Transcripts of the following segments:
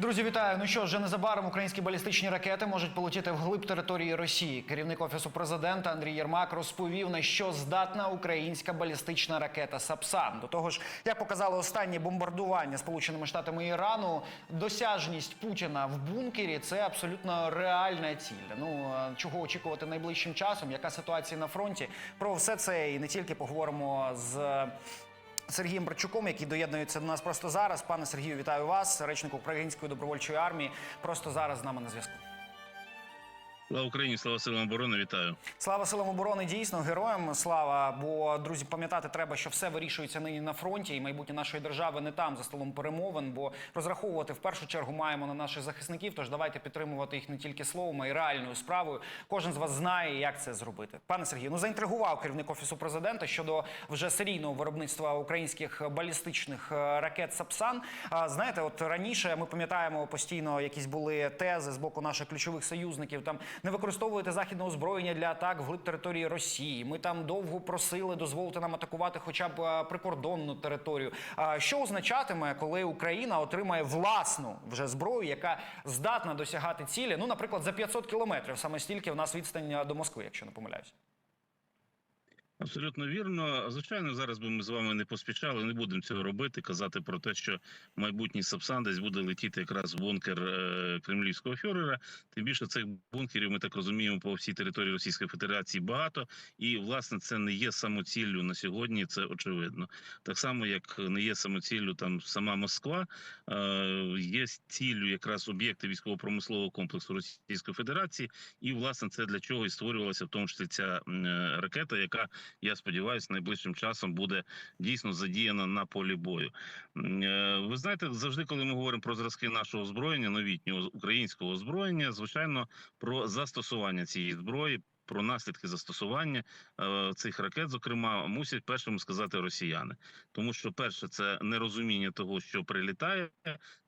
Друзі, вітаю. Ну що вже незабаром українські балістичні ракети можуть полетіти вглиб території Росії. Керівник офісу президента Андрій Єрмак розповів на що здатна українська балістична ракета Сапсан. До того ж, як показали останні бомбардування Сполученими Штатами Ірану, досяжність Путіна в бункері це абсолютно реальна ціль. Ну чого очікувати найближчим часом? Яка ситуація на фронті? Про все це і не тільки поговоримо з. Сергієм Барчуком, який доєднується до нас просто зараз. Пане Сергію, вітаю вас, речник Української добровольчої армії. Просто зараз з нами на зв'язку. Слава Україні, слава силам оборони, вітаю. Слава силам оборони, дійсно героям слава. Бо друзі, пам'ятати треба, що все вирішується нині на фронті, і майбутнє нашої держави не там за столом перемовин. Бо розраховувати в першу чергу маємо на наших захисників. Тож давайте підтримувати їх не тільки словом, а й реальною справою. Кожен з вас знає, як це зробити. Пане Сергію, ну заінтригував керівник офісу президента щодо вже серійного виробництва українських балістичних е, ракет Сапсан. А знаєте, от раніше ми пам'ятаємо постійно якісь були тези з боку наших ключових союзників. Там не використовуєте західне озброєння для атак вглиб території Росії. Ми там довго просили дозволити нам атакувати хоча б е, прикордонну територію. Що означатиме, коли Україна отримає власну вже зброю, яка здатна досягати цілі? Ну, наприклад, за 500 кілометрів, саме стільки в нас відстань е, до Москви, якщо не помиляюсь. Абсолютно вірно. Звичайно, зараз би ми з вами не поспішали, не будемо цього робити. Казати про те, що майбутній Сапсан десь буде летіти якраз в бункер е, кремлівського фюрера. Тим більше цих бункерів ми так розуміємо по всій території Російської Федерації багато, і власне це не є самоціллю на сьогодні. Це очевидно. Так само, як не є самоціллю там сама Москва, е, є ціллю якраз об'єкти військово-промислового комплексу Російської Федерації, і власне це для чого і створювалася в тому числі ця е, ракета, яка я сподіваюся, найближчим часом буде дійсно задіяна на полі бою. Е, Ви знаєте, завжди, коли ми говоримо про зразки нашого озброєння, новітнього українського озброєння, звичайно, про застосування цієї зброї. Про наслідки застосування е, цих ракет, зокрема, мусять першому сказати росіяни, тому що перше це нерозуміння того, що прилітає.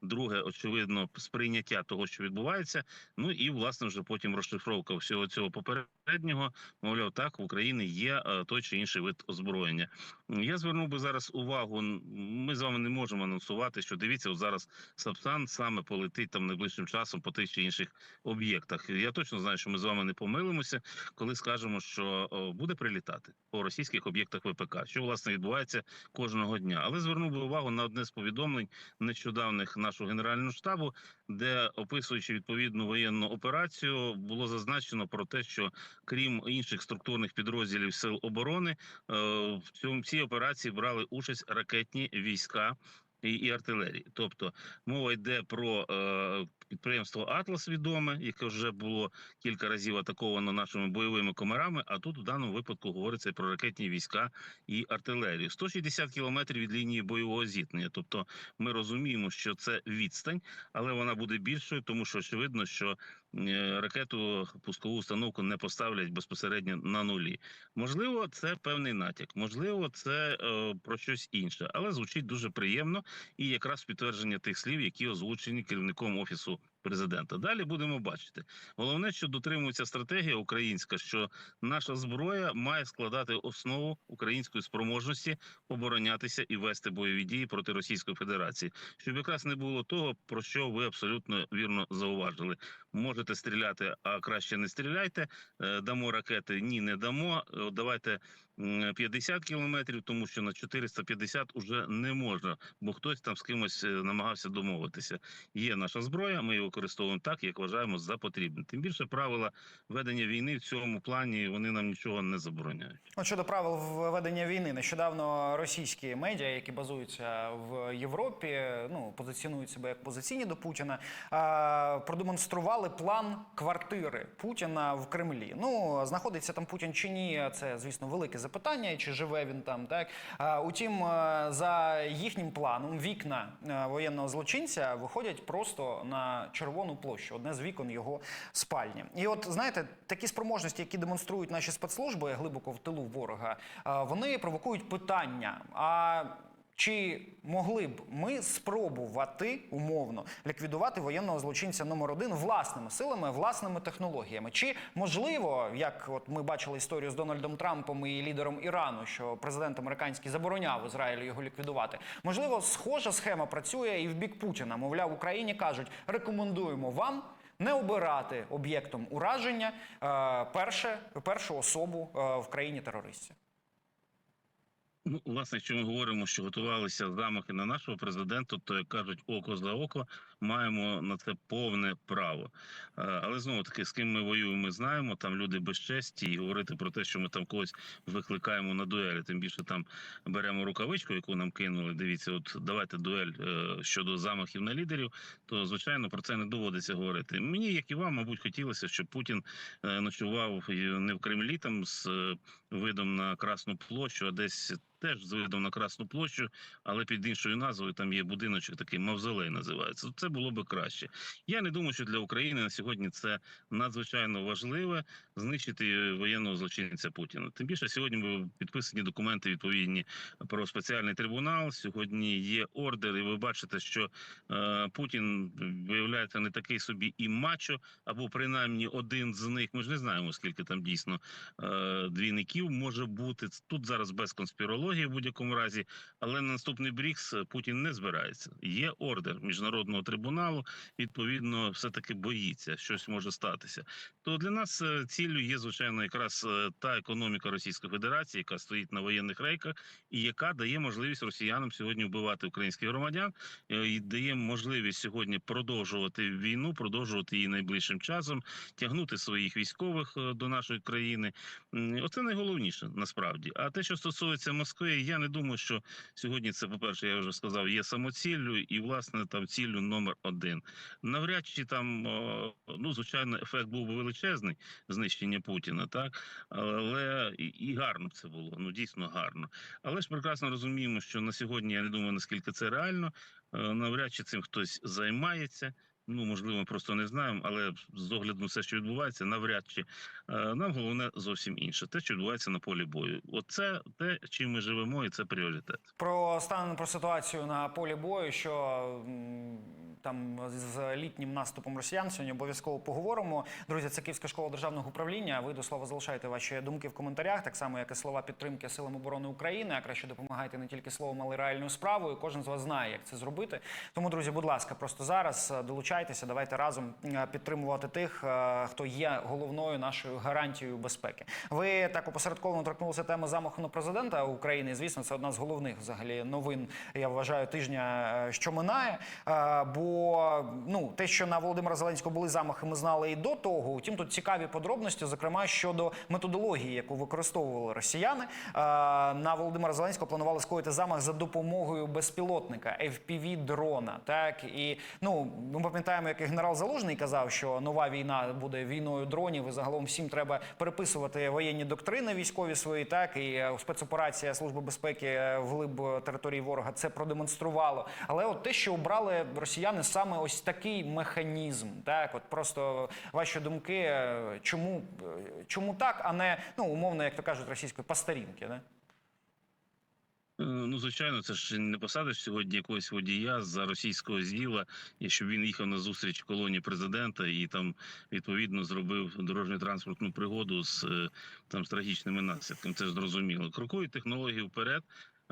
Друге, очевидно, сприйняття того, що відбувається. Ну і власне вже потім розшифровка всього цього попереднього. Мовляв, так в Україні є е, той чи інший вид озброєння. Я звернув би зараз увагу. Ми з вами не можемо анонсувати, що дивіться, зараз Сапсан саме полетить там найближчим часом по тих чи інших об'єктах. Я точно знаю, що ми з вами не помилимося, коли скажемо, що буде прилітати по російських об'єктах ВПК, що власне відбувається кожного дня. Але звернув би увагу на одне з повідомлень нещодавних нашого генерального штабу, де описуючи відповідну воєнну операцію, було зазначено про те, що крім інших структурних підрозділів сил оборони, е, в цій операції брали участь ракетні війська. І, і артилерії, тобто мова йде про е, підприємство Атлас відоме, яке вже було кілька разів атаковано нашими бойовими комарами. А тут в даному випадку говориться про ракетні війська і артилерію. 160 кілометрів від лінії бойового зіткнення. Тобто, ми розуміємо, що це відстань, але вона буде більшою, тому що очевидно, що ракету пускову установку не поставлять безпосередньо на нулі. Можливо, це певний натяк, можливо, це е, про щось інше, але звучить дуже приємно і якраз підтвердження тих слів, які озвучені керівником офісу президента. Далі будемо бачити. Головне, що дотримується стратегія українська, що наша зброя має складати основу української спроможності оборонятися і вести бойові дії проти Російської Федерації, щоб якраз не було того, про що ви абсолютно вірно зауважили. Можете стріляти, а краще не стріляйте. Е, Дамо ракети, ні, не дамо. Е, Давайте 50 кілометрів, тому що на 450 уже не можна, бо хтось там з кимось е, намагався домовитися. Є наша зброя, ми її використовуємо так, як вважаємо за потрібне. Тим більше правила ведення війни в цьому плані вони нам нічого не забороняють. От щодо правил ведення війни, нещодавно російські медіа, які базуються в Європі, ну позиціонують себе як позиційні до Путіна, продемонстрували план квартири Путіна в Кремлі. Ну знаходиться там Путін чи ні, це звісно велике запитання, і чи живе він там. Так утім, е, за їхнім планом, вікна е, воєнного злочинця виходять просто на червону площу, одне з вікон його спальні. І от знаєте, такі спроможності, які демонструють наші спецслужби глибоко в тилу ворога, е, вони провокують питання. А Чи могли б ми спробувати умовно ліквідувати воєнного злочинця номер один власними силами, власними технологіями? Чи можливо, як от ми бачили історію з Дональдом Трампом і лідером Ірану, що президент американський забороняв Ізраїлю його ліквідувати? Можливо, схожа схема працює і в бік Путіна. Мовляв, Україні кажуть, рекомендуємо вам. Не обирати об'єктом ураження е, перше, першу особу е, в країні терористів. Ну, власне, якщо ми говоримо, що готувалися замахи на нашого президента, то як кажуть, око за око маємо на це повне право. Е, Але знову таки, з ким ми воюємо, ми знаємо. Там люди без честі, і говорити про те, що ми там когось викликаємо на дуелі. Тим більше там беремо рукавичку, яку нам кинули. Дивіться, от давайте дуель е, щодо замахів на лідерів. То звичайно про це не доводиться говорити. Мені, як і вам, мабуть, хотілося, щоб Путін е, ночував не в Кремлі там з видом на Красну площу, а десь теж з видом на Красну площу, але під іншою назвою там є будиночок, такий мавзолей називається. Це було би краще. Я не думаю, що для України на сьогодні це надзвичайно важливе знищити воєнного злочинця Путіна. Тим більше сьогодні ви підписані документи відповідні про спеціальний трибунал. Сьогодні є ордер, і ви бачите, що е, Путін виявляється не такий собі і мачо, або принаймні один з них. Ми ж не знаємо, скільки там дійсно е, двійників може бути. Тут зараз без конспірології в будь-якому разі, але на наступний Брікс Путін не збирається. Є ордер міжнародного трибуналу. Відповідно, все таки боїться, щось може статися. То для нас е, ціллю є звичайно якраз е, та економіка Російської Федерації, яка стоїть на воєнних рейках, і яка дає можливість росіянам сьогодні вбивати українських громадян, е, і дає можливість сьогодні продовжувати війну, продовжувати її найближчим часом, тягнути своїх військових е, до нашої країни. Оце найголовніше насправді. А те, що стосується Москви, я не думаю, що сьогодні це, по-перше, я вже сказав, є самоціллю і власне там ціллю номер один. Навряд чи там ну звичайно ефект був би величезний знищення Путіна, так але і, гарно це було. Ну дійсно гарно. Але ж прекрасно розуміємо, що на сьогодні я не думаю, наскільки це реально. Е, Навряд чи цим хтось займається. Ну, можливо, ми просто не знаємо, але з огляду на все, що відбувається, навряд чи Е, нам головне зовсім інше. Те, що відбувається на полі бою. Оце те, чим ми живемо, і це пріоритет. Про стан про ситуацію на полі бою, що там з літнім наступом росіян сьогодні обов'язково поговоримо. Друзі, це Київська школа державного управління. Ви до слова залишайте ваші думки в коментарях, так само як і слова підтримки силам оборони України. А краще допомагайте не тільки словом, але й реальною справою. Кожен з вас знає, як це зробити. Тому, друзі, будь ласка, просто зараз е, долучайтеся. Давайте разом підтримувати тих, е, хто є головною нашою гарантією безпеки. Ви так опосередковано торкнулися теми замаху на президента України. Звісно, це одна з головних взагалі новин. Я вважаю тижня, е, що минає. Е, Бо ну те, що на Володимира Зеленського були замахи, ми знали і до того. Утім, тут цікаві подробності, зокрема щодо методології, яку використовували росіяни. На Володимира Зеленського планували скоїти замах за допомогою безпілотника fpv дрона. Так і ну ми пам'ятаємо, як генерал Залужний казав, що нова війна буде війною дронів. І загалом всім треба переписувати воєнні доктрини військові свої. Так і е, спецоперація Служби безпеки е, вглиб території ворога це продемонструвало. Але от те, що обрали росіяни саме ось такий механізм, так от просто ваші думки, е, чому, чому так, а не ну умовно, як то кажуть російською, по старінки, не? Е, Ну, звичайно, це ж не посадиш сьогодні якогось водія за російського зділа, і щоб він їхав на зустріч колонії президента і там відповідно зробив дорожньо транспортну пригоду з е, там з трагічними наслідками. Це зрозуміло. Крокують технології вперед.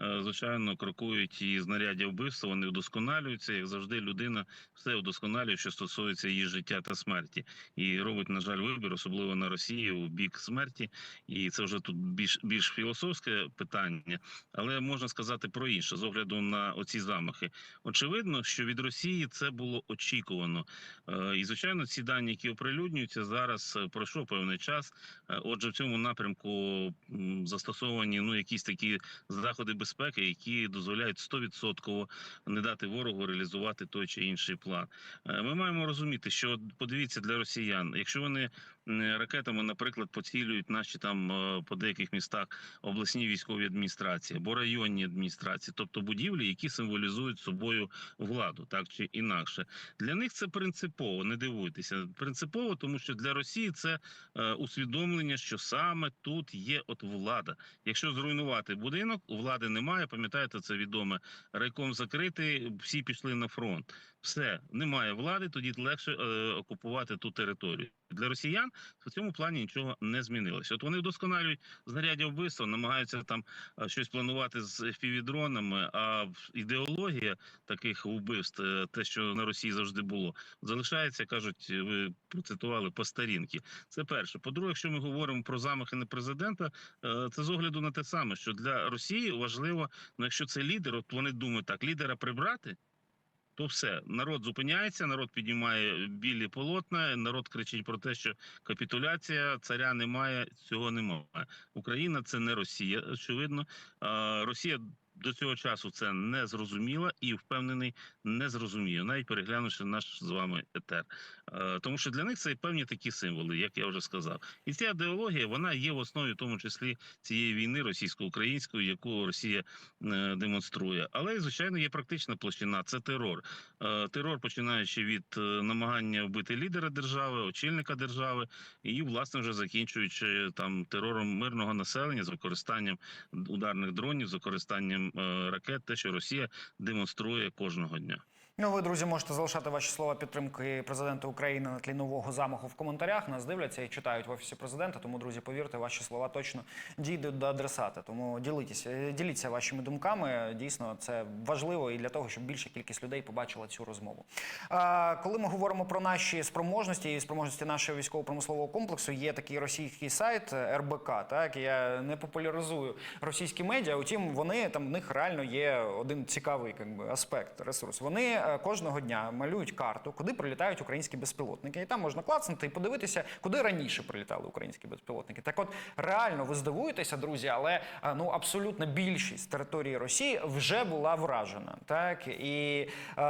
Е, Звичайно, крокують і знаряддя вбивства. Вони вдосконалюються. Як завжди, людина все вдосконалює, що стосується її життя та смерті, і робить, на жаль, вибір, особливо на Росії у бік смерті. І це вже тут більш більш філософське питання, але можна сказати про інше з огляду на оці замахи. Очевидно, що від Росії це було очікувано. Е, І звичайно, ці дані, які оприлюднюються зараз, е, пройшов певний час. Отже, в цьому напрямку застосовані ну якісь такі заходи безпеки, які дозволяють 100% не дати ворогу реалізувати той чи інший план. Е, Ми маємо розуміти, що подивіться для росіян, якщо вони ракетами, наприклад, поцілюють наші там е, по деяких містах обласні військові адміністрації або районні адміністрації, тобто будівлі, які символізують собою владу, так чи інакше, для них це принципово. Не дивуйтеся, принципово, тому що для Росії це е, усвідомлення, що саме тут є от влада. Якщо зруйнувати будинок, влади немає. Пам'ятаєте, це відоме. Райком закритий, всі пішли на фронт. Все немає влади, тоді легше е, окупувати ту територію. Для росіян в цьому плані нічого не змінилося. От вони вдосконалюють знаряддя вбивства, намагаються там е, щось планувати з фівідронами. А ідеологія таких вбивств, е, те, що на Росії завжди було, залишається, кажуть, ви процитували по старінки. Це перше. По-друге, якщо ми говоримо про замахи на президента, е, це з огляду на те саме, що для Росії важливо, ну якщо це лідер, от вони думають так, лідера прибрати. То все, народ зупиняється, народ піднімає білі полотна, народ кричить про те, що капітуляція царя немає, цього немає. Україна це не Росія, очевидно. Росія до цього часу це не зрозуміла і впевнений, не зрозуміє, навіть переглянувши наш з вами етер. Е, Тому що для них це певні такі символи, як я вже сказав. І ця ідеологія вона є в основі, в тому числі цієї війни російсько-української, яку Росія е, демонструє. Але звичайно є практична площина це терор. Е, Терор, починаючи від намагання вбити лідера держави, очільника держави, і власне вже закінчуючи там терором мирного населення з використанням ударних дронів, з використанням ракет, те, що Росія демонструє кожного дня. Ну, ви, друзі, можете залишати ваші слова підтримки президента України на тлі нового замаху в коментарях. Нас дивляться і читають в офісі президента. Тому, друзі, повірте, ваші слова точно дійдуть до адресата. Тому діліться, діліться вашими думками. Дійсно, це важливо і для того, щоб більша кількість людей побачила цю розмову. А, коли ми говоримо про наші спроможності і спроможності нашого військово-промислового комплексу, є такий російський сайт е, РБК. Так я не популяризую російські медіа. Утім, вони там в них реально є один цікавий би, аспект ресурс. Вони е, кожного дня малюють карту, куди прилітають українські безпілотники, і там можна клацнути і подивитися, куди раніше прилітали українські безпілотники. Так, от реально ви здивуєтеся, друзі, але е, ну абсолютна більшість території Росії вже була вражена. Так і е,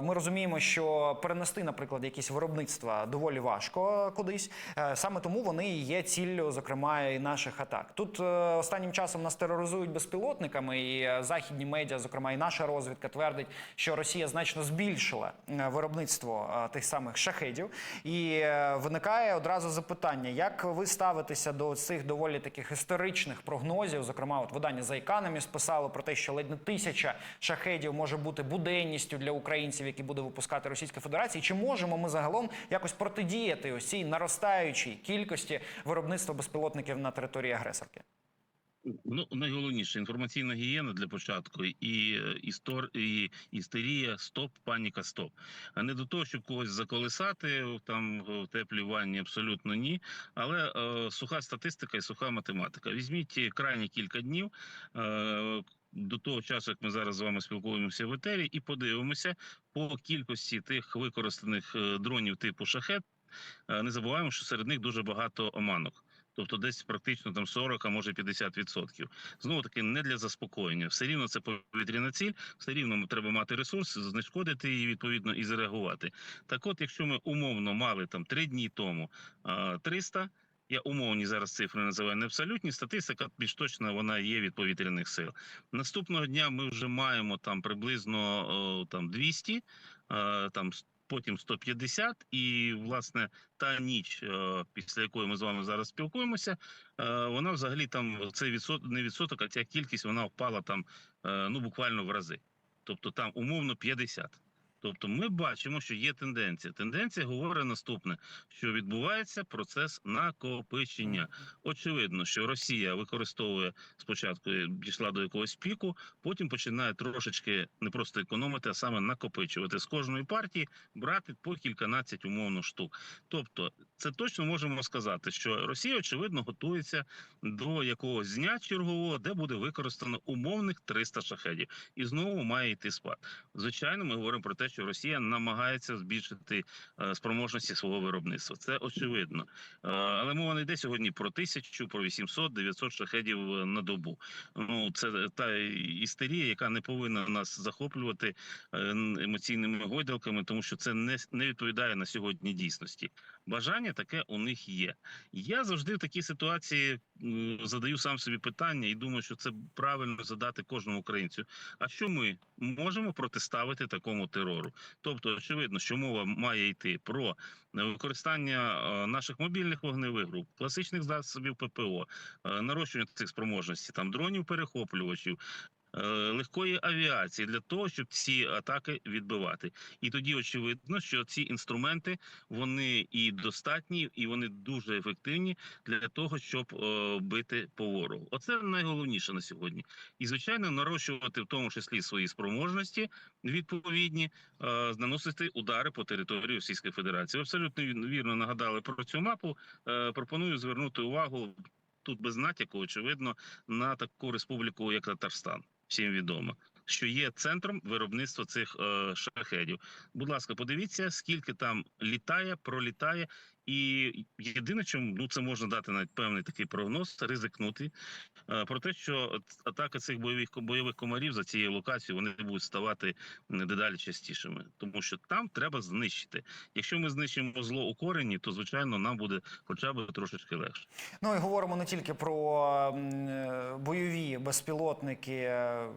ми розуміємо, що перенести, наприклад, якісь виробництва доволі важко кудись. Е, Саме тому вони є ціллю, зокрема, і наших атак. Тут е, останнім часом нас тероризують безпілотниками, і е, західні медіа, зокрема, і наша розвідка твердить, що Росія значно збільшила е, виробництво е, тих самих шахедів. І е, виникає одразу запитання: як ви ставитеся до цих доволі таких історичних прогнозів? Зокрема, от видання The Economist писало про те, що ледь не тисяча шахедів може бути буденністю для українців, які буде випускати Російська Федерація. Чи можемо ми загалом якось протидіяти ось цій наростаючій кількості виробництва безпілотників на території агресорки? Ну найголовніше інформаційна гігієна для початку і е, істор і істерія, стоп, паніка, стоп. А не до того, щоб когось заколисати там в теплій ванні, абсолютно ні. Але е, суха статистика і суха математика. Візьміть крайні кілька днів. Е, до того часу, як ми зараз з вами спілкуємося в етері, і подивимося по кількості тих використаних е, дронів типу шахет. Е, Не забуваємо, що серед них дуже багато оманок. Тобто десь практично там 40, а може 50%. Знову таки не для заспокоєння. Все рівно це повітряна ціль, все рівно треба мати ресурс, знешкодити її відповідно і зреагувати. Так, от, якщо ми умовно мали там три дні тому а, 300, я умовні зараз цифри називаю не абсолютні. Статистика більш точна вона є від повітряних сил. Наступного дня ми вже маємо там приблизно там 200, а, там потім 150, і власне та ніч, е, після якої ми з вами зараз спілкуємося, е, вона взагалі там цей відсоток, не відсоток, а ця кількість вона впала там е, ну буквально в рази. Тобто там умовно 50. Тобто ми бачимо, що є тенденція. Тенденція говорить наступне: що відбувається процес накопичення. Очевидно, що Росія використовує спочатку дійшла до якогось піку, потім починає трошечки не просто економити, а саме накопичувати з кожної партії, брати по кільканадцять умовно штук. Тобто, це точно можемо сказати, що Росія очевидно готується до якогось дня чергового, де буде використано умовних 300 шахедів, і знову має йти спад. Звичайно, ми говоримо про те, що Росія намагається збільшити е, спроможності свого виробництва. Це очевидно. Е, але мова не йде сьогодні про тисячу, про 800, 900 шахедів е, на добу. Ну це та істерія, яка не повинна нас захоплювати емоційними гойдалками, тому що це не, не відповідає на сьогодні дійсності. Бажання таке у них є. Я завжди в такій ситуації задаю сам собі питання і думаю, що це правильно задати кожному українцю. А що ми можемо протиставити такому терору? Тобто, очевидно, що мова має йти про використання е, наших мобільних вогневих груп, класичних засобів ППО, е, нарощування цих спроможностей, там дронів перехоплювачів. Е, Легкої авіації для того, щоб ці атаки відбивати, і тоді очевидно, що ці інструменти вони і достатні, і вони дуже ефективні для того, щоб е, бити по ворогу. Оце найголовніше на сьогодні. І звичайно, нарощувати в тому числі свої спроможності відповідні, е, наносити удари по території Російської Федерації. Абсолютно вірно нагадали про цю мапу. Пропоную звернути увагу тут без натяку, очевидно, на таку республіку, як Татарстан. Всім відомо. Що є центром виробництва цих е, шахедів. Будь ласка, подивіться, скільки там літає, пролітає, і єдине, чому ну це можна дати навіть певний такий прогноз, ризикнути е, про те, що атаки цих бойових бойових комарів за цією локацією вони будуть ставати дедалі частішими, тому що там треба знищити. Якщо ми знищимо зло у корені, то звичайно нам буде хоча б трошечки легше. Ну і говоримо не тільки про е, бойові безпілотники, е,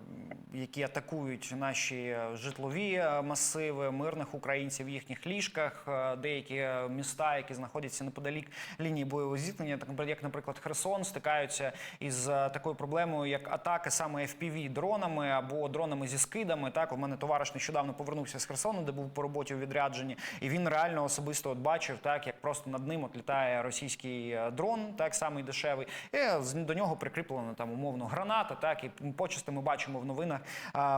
які атакують наші житлові масиви, мирних українців в їхніх ліжках, деякі міста, які знаходяться неподалік лінії бойового зіткнення, так як, наприклад, Херсон, стикаються із е, такою проблемою, як атаки саме fpv дронами або дронами зі скидами. Так, у мене товариш нещодавно повернувся з Херсону, де був по роботі у відрядженні, і він реально особисто от бачив, так як просто над ним от літає російський е, дрон, так самий дешевий, і з- до нього прикріплена там умовно граната. Так і почасти ми бачимо в новинах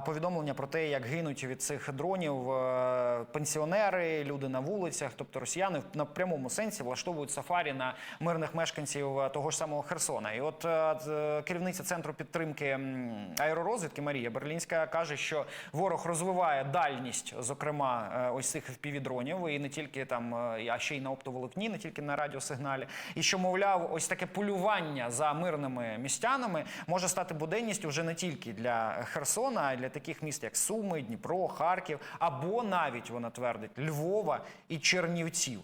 повідомлення про те, як гинуть від цих дронів е, пенсіонери, люди на вулицях, тобто росіяни на прямому сенсі влаштовують сафарі на мирних мешканців е, того ж самого Херсона. І от е, керівниця центру підтримки аеророзвідки Марія Берлінська каже, що ворог розвиває дальність, зокрема, е, ось цих впівдронів, і не тільки там, е, а ще й на оптоволокні, не тільки на радіосигналі. І що, мовляв, ось таке полювання за мирними містянами може стати буденністю вже не тільки для Херсона, а й для таких міст, як Суми, Дніпро, Харків, або навіть вона твердить Львова і Чернівців.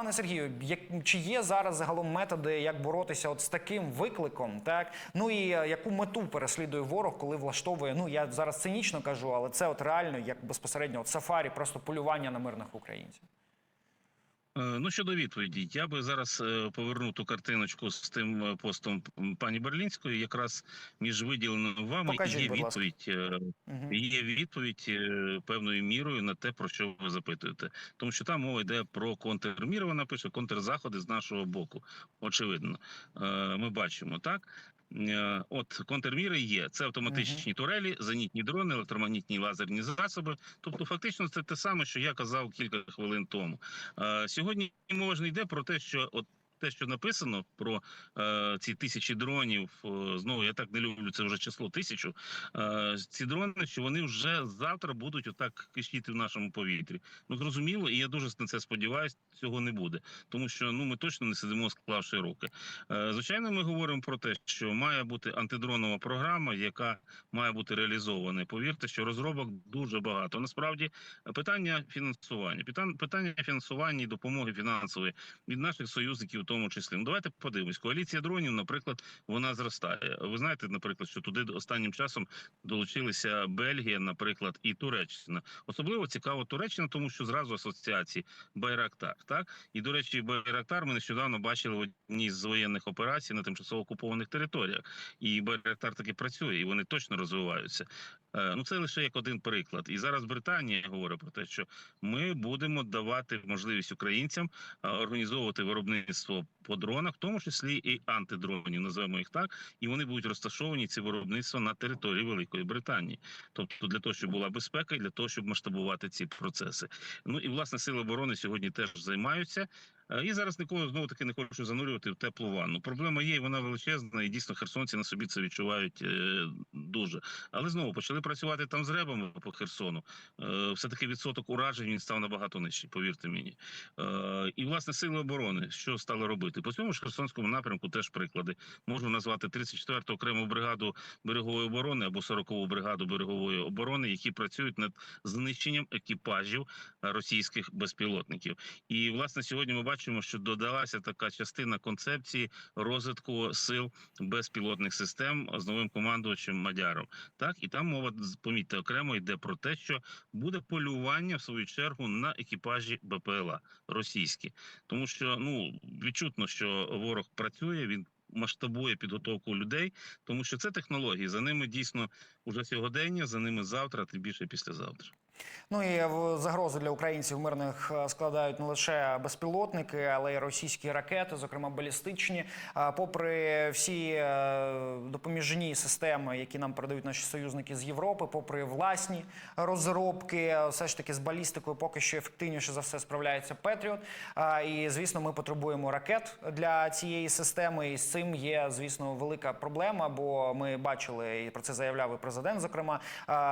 Пане Сергію, як чи є зараз загалом методи, як боротися от з таким викликом? Так ну і е, яку мету переслідує ворог, коли влаштовує? Ну я зараз цинічно кажу, але це от реально як безпосередньо от сафарі, просто полювання на мирних українців. Е, Ну щодо відповіді, я би зараз е, повернув ту картиночку з тим е, постом пані Берлінської. Якраз між виділеним вами Покажіть, є відповідь. Угу. Є відповідь певною мірою на те, про що ви запитуєте, тому що там мова йде про контрміри. Вона пише контрзаходи з нашого боку. Очевидно, ми бачимо так. Е, От контрміри є. Це автоматичні турелі, зенітні дрони, електромагнітні лазерні засоби. Тобто, фактично, це те саме, що я казав кілька хвилин тому. Е, Сьогодні мова ж не йде про те, що от. Те, що написано про е, ці тисячі дронів, е, знову я так не люблю це вже число тисячу. Е, ці дрони, що вони вже завтра будуть отак кишіти в нашому повітрі. Ну зрозуміло, і я дуже на це сподіваюся, цього не буде, тому що ну ми точно не сидимо, склавши руки. Е, звичайно, ми говоримо про те, що має бути антидронова програма, яка має бути реалізована. Повірте, що розробок дуже багато. Насправді питання фінансування, питання, фінансування і допомоги фінансової від наших союзників, тому числі. Ну давайте подивимось. Коаліція дронів, наприклад, вона зростає. Ви знаєте, наприклад, що туди останнім часом долучилися Бельгія, наприклад, і Туреччина. Особливо цікаво Туреччина, тому що зразу асоціації Байрактар. Так і до речі, Байрактар ми нещодавно бачили в одній з воєнних операцій на тимчасово окупованих територіях. І Байрактар таки працює, і вони точно розвиваються. Е, Ну це лише як один приклад. І зараз Британія говорить про те, що ми будемо давати можливість українцям е, організовувати виробництво по дронах, в тому числі і антидронів, називаємо їх так, і вони будуть розташовані ці виробництва на території Великої Британії, тобто для того, щоб була безпека, і для того, щоб масштабувати ці процеси. Ну і власне сили оборони сьогодні теж займаються. Е, І зараз нікого знову таки не хочу занурювати в теплу ванну. Проблема є, вона величезна, і дійсно херсонці на собі це відчувають е, дуже. Але знову почали працювати там з ребами по Херсону. Е, все таки відсоток уражень він став набагато нижчий, повірте мені. І власне сили оборони, що стали робити по цьому ж херсонському напрямку, теж приклади. Можу назвати 34-ту окрему бригаду берегової оборони або 40-ту бригаду берегової оборони, які працюють над знищенням екіпажів російських безпілотників. І власне сьогодні ми бачимо. Бачимо, що додалася така частина концепції розвитку сил безпілотних систем з новим командувачем Мадяром. Так, і там мова помітьте окремо йде про те, що буде полювання в свою чергу на екіпажі БПЛА російські, тому що ну відчутно, що ворог працює. Він масштабує підготовку людей, тому що це технології. За ними дійсно уже сьогодення, за ними завтра, тим більше післязавтра. Ну і загрози для українців мирних е, складають не лише безпілотники, але й російські ракети, зокрема балістичні. А Попри всі е, допоміжні системи, які нам передають наші союзники з Європи, попри власні розробки, е, все ж таки з балістикою поки що ефективніше за все справляється Петріот. І звісно, ми потребуємо ракет для цієї системи. І з цим є, звісно, велика проблема. Бо ми бачили і про це заявляв і президент, зокрема,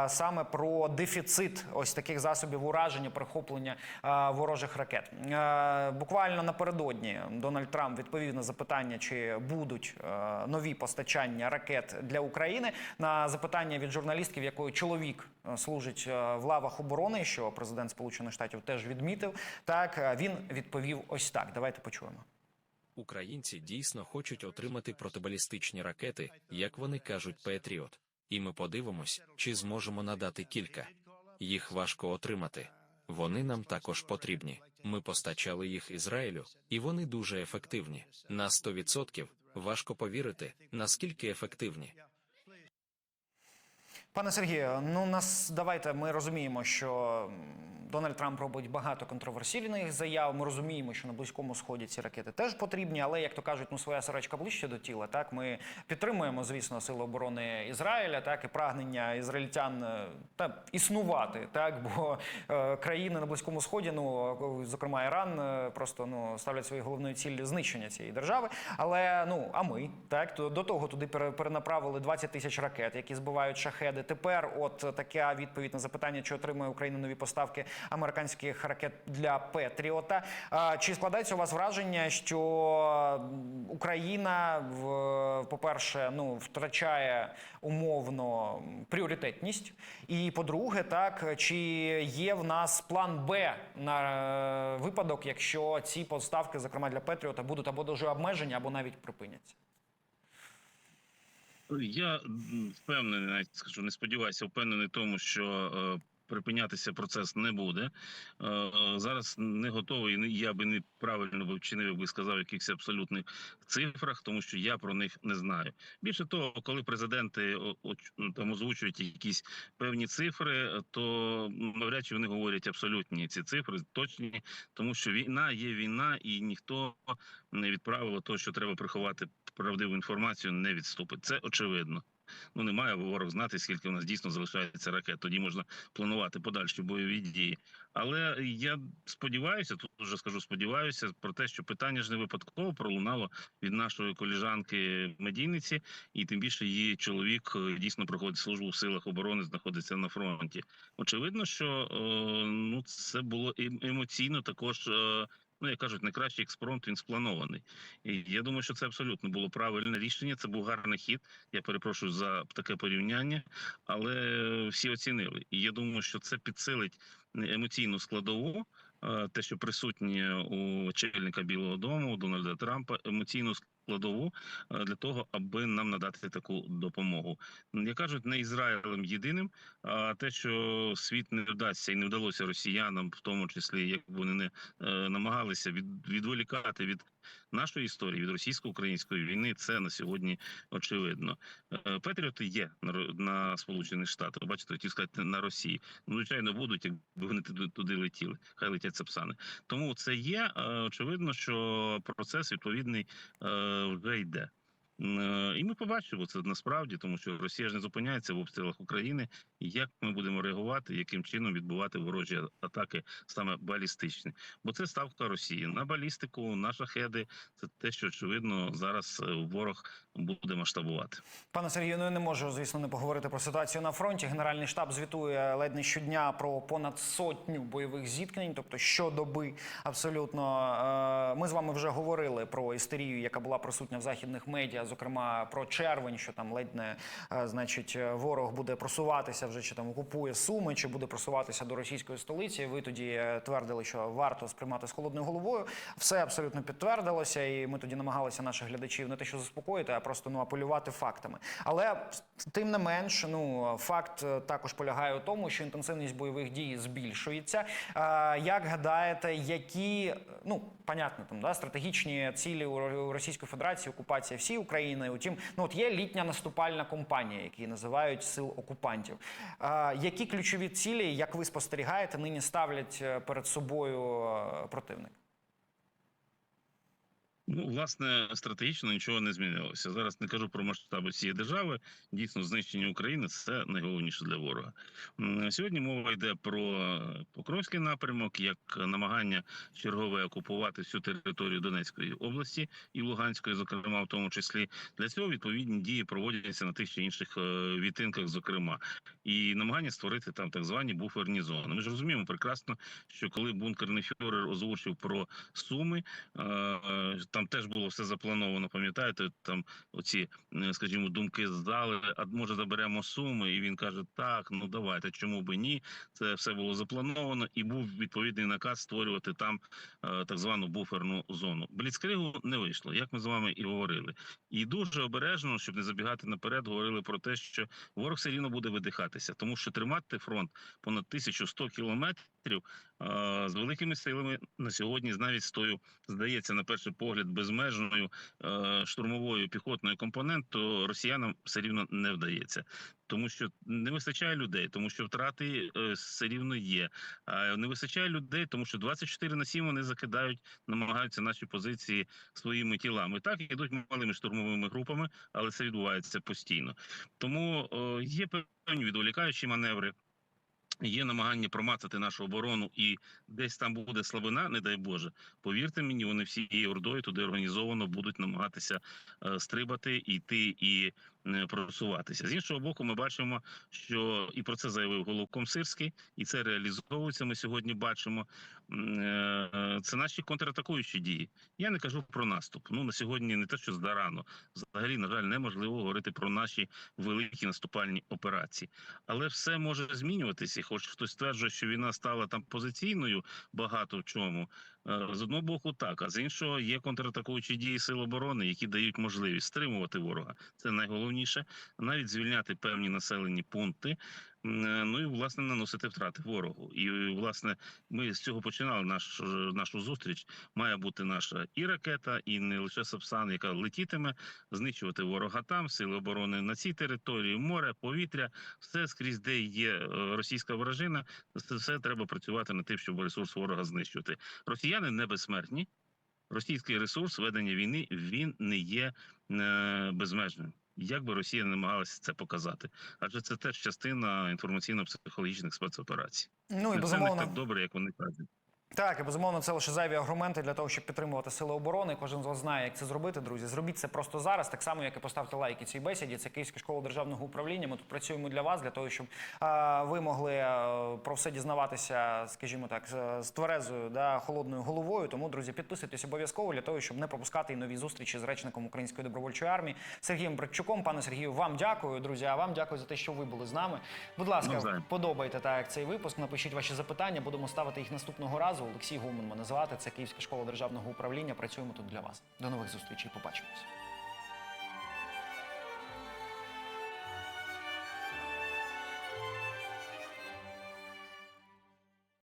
саме про дефіцит ось таких засобів ураження, перехоплення а, ворожих ракет. Е, Буквально напередодні Дональд Трамп відповів на запитання, чи будуть е, нові постачання ракет для України. На запитання від журналістки, в якої чоловік е, служить е, в лавах оборони, що президент Сполучених Штатів теж відмітив. Так е, він відповів ось так. Давайте почуємо. Українці дійсно хочуть отримати протибалістичні ракети, як вони кажуть, Петріот. І ми подивимось, чи зможемо надати кілька. Їх важко отримати. Вони нам також потрібні. Ми постачали їх Ізраїлю, і вони дуже ефективні. На 100% важко повірити, наскільки ефективні. Пане Сергію, ну нас давайте ми розуміємо, що Дональд Трамп робить багато контроверсійних заяв. Ми розуміємо, що на близькому сході ці ракети теж потрібні, але як то кажуть, ну своя сорочка ближче до тіла. Так ми підтримуємо, звісно, сили оборони Ізраїля, так і прагнення ізраїльтян е, та існувати, так бо е, країни на близькому сході, ну зокрема Іран, е, просто ну ставлять своєю головною ціллю знищення цієї держави. Але ну а ми так то до того туди пере- перенаправили 20 тисяч ракет, які збивають шахеди. Тепер, от така відповідь на запитання, чи отримує Україна нові поставки американських ракет для Петріота. Чи складається у вас враження, що Україна в по-перше, ну втрачає умовно пріоритетність, і по-друге, так чи є в нас план Б на е, випадок, якщо ці поставки, зокрема для Петріота, будуть або дуже обмежені, або навіть припиняться? Я впевнений, навіть скажу, не сподіваюся, впевнений тому, що е, припинятися процес не буде. Е, зараз не готовий. Я би не правильно вчинив, би сказав якихось абсолютних цифрах, тому що я про них не знаю. Більше того, коли президенти ну, там озвучують якісь певні цифри, то навряд чи вони говорять абсолютні ці цифри, точні, тому що війна є війна, і ніхто не від правила того, що треба приховати правдиву інформацію, не відступить. Це очевидно. Ну немає ворог знати, скільки у нас дійсно залишається ракет. Тоді можна планувати подальші бойові дії. Але я сподіваюся, тут вже скажу, сподіваюся про те, що питання ж не випадково пролунало від нашої коліжанки медійниці, і тим більше її чоловік е, дійсно проходить службу в силах оборони, знаходиться на фронті. Очевидно, що е, ну це було ем- емоційно також. Е, Ну, як кажуть, найкращий експромт він спланований. І я думаю, що це абсолютно було правильне рішення. Це був гарний хід. Я перепрошую за таке порівняння, але всі оцінили. І я думаю, що це підсилить емоційну складову. е, Те, що присутнє у очільника Білого Дому Дональда Трампа, емоційну складову е, для того, аби нам надати таку допомогу. Як кажуть, не Ізраїлем єдиним, а те, що світ не вдасться і не вдалося росіянам, в тому числі, як вони не е, намагалися від, відволікати від нашої історії, від російсько-української війни, це на сьогодні очевидно. Е, Петріоти є на, Сполучених Штатах. Бачите, хотів сказати на Росії. Ну, звичайно, будуть, якби вони туди летіли. Хай летять Сапсани. Тому це є. Е, Очевидно, що процес відповідний е, вже йде. Е, І ми побачимо це насправді, тому що Росія ж не зупиняється в обстрілах України. Як ми будемо реагувати, яким чином відбувати ворожі атаки саме балістичні? Бо це ставка Росії на балістику, на шахеди. Це те, що очевидно зараз е, ворог буде масштабувати. Пане Сергію, ну я не можу, звісно, не поговорити про ситуацію на фронті. Генеральний штаб звітує ледь не щодня про понад сотню бойових зіткнень, тобто щодоби абсолютно. Е, Ми з вами вже говорили про істерію, яка була присутня в західних медіа, зокрема про червень, що там ледь не е, значить е, ворог буде просуватися вже чи там окупує суми, чи буде просуватися до російської столиці. Ви тоді е, твердили, що варто сприймати з холодною головою. Все абсолютно підтвердилося, і ми тоді намагалися наших глядачів не те, що заспокоїти, а просто ну апелювати фактами. Але тим не менш, ну факт також полягає у тому, що інтенсивність бойових дій збільшується. Як гадаєте, які ну понятно, там да стратегічні цілі у Російської Федерації, окупація всієї України. Утім, ну от є літня наступальна кампанія, які називають сил окупантів. Е, Які ключові цілі, як ви спостерігаєте, нині ставлять е, перед собою е, противник? Ну, власне, стратегічно нічого не змінилося. Зараз не кажу про масштаби цієї держави. Дійсно, знищення України це найголовніше для ворога. Сьогодні мова йде про Покровський напрямок, як намагання чергове окупувати всю територію Донецької області і Луганської, зокрема, в тому числі. Для цього відповідні дії проводяться на тих чи інших е, відтинках, зокрема, і намагання створити там так звані буферні зони. Ми ж розуміємо прекрасно, що коли бункерний фюрер озвучив про суми. е, е, Там теж було все заплановано. Пам'ятаєте, там оці, скажімо, думки з зали, а може заберемо суми, і він каже: Так, ну давайте, чому би ні? Це все було заплановано, і був відповідний наказ створювати там е, так звану буферну зону. Бліцкригу не вийшло, як ми з вами і говорили. І дуже обережно, щоб не забігати наперед, говорили про те, що ворог все рівно буде видихатися, тому що тримати фронт понад 1100 кілометрів з великими силами на сьогодні, навіть з тою, здається, на перший погляд, безмежною е, штурмовою піхотною компонентою росіянам все рівно не вдається. Тому що не вистачає людей, тому що втрати е, все рівно є. А не вистачає людей, тому що 24 на 7 вони закидають, намагаються наші позиції своїми тілами. Так ідуть малими штурмовими групами, але це відбувається постійно. Тому е, є певні відволікаючі маневри. Є намагання промацати нашу оборону, і десь там буде слабина, не дай Боже. Повірте мені, вони всією ордою туди організовано будуть намагатися е, стрибати, йти і просуватися. З іншого боку, ми бачимо, що і про це заявив головком Сирський, і це реалізовується. Ми сьогодні бачимо. Е, Це наші контратакуючі дії. Я не кажу про наступ. Ну на сьогодні не те, що зарано. Взагалі, на жаль, неможливо говорити про наші великі наступальні операції. Але все може змінюватися. Хоч хтось стверджує, що війна стала там позиційною багато в чому. Е, З одного боку, так, а з іншого є контратакуючі дії сил оборони, які дають можливість стримувати ворога. Це найголовніше, навіть звільняти певні населені пункти. Е, Ну і власне наносити втрати ворогу. І власне ми з цього починали наш, нашу зустріч. Має бути наша і ракета, і не лише Сапсан, яка летітиме, знищувати ворога там, сили оборони на цій території, море, повітря, все скрізь, де є е, російська вражина, все треба працювати над тим, щоб ресурс ворога знищувати. Росіяни не безсмертні. Російський ресурс ведення війни він не є е, безмежним. Як би Росія не намагалася це показати, адже це теж частина інформаційно-психологічних спецоперацій. Ну і це не так добре, як вони кажуть. Так, і безумовно, це лише зайві аргументи для того, щоб підтримувати сили оборони. Кожен з вас знає, як це зробити, друзі. Зробіть це просто зараз, так само, як і поставте лайки цій бесіді. Це Київська школа державного управління. Ми тут працюємо для вас, для того, щоб е, ви могли е, про все дізнаватися, скажімо так, з, з тверезою да, холодною головою. Тому, друзі, підписуйтесь обов'язково для того, щоб не пропускати і нові зустрічі з речником Української добровольчої армії Сергієм Братчуком. Пане Сергію, вам дякую, друзі. А вам дякую за те, що ви були з нами. Будь ласка, Навзаєм. подобайте так цей випуск. Напишіть ваші запитання. Будемо ставити їх наступного разу. Олексій Гуман мене звати. Це Київська школа державного управління. Працюємо тут для вас. До нових зустрічей. Побачимось.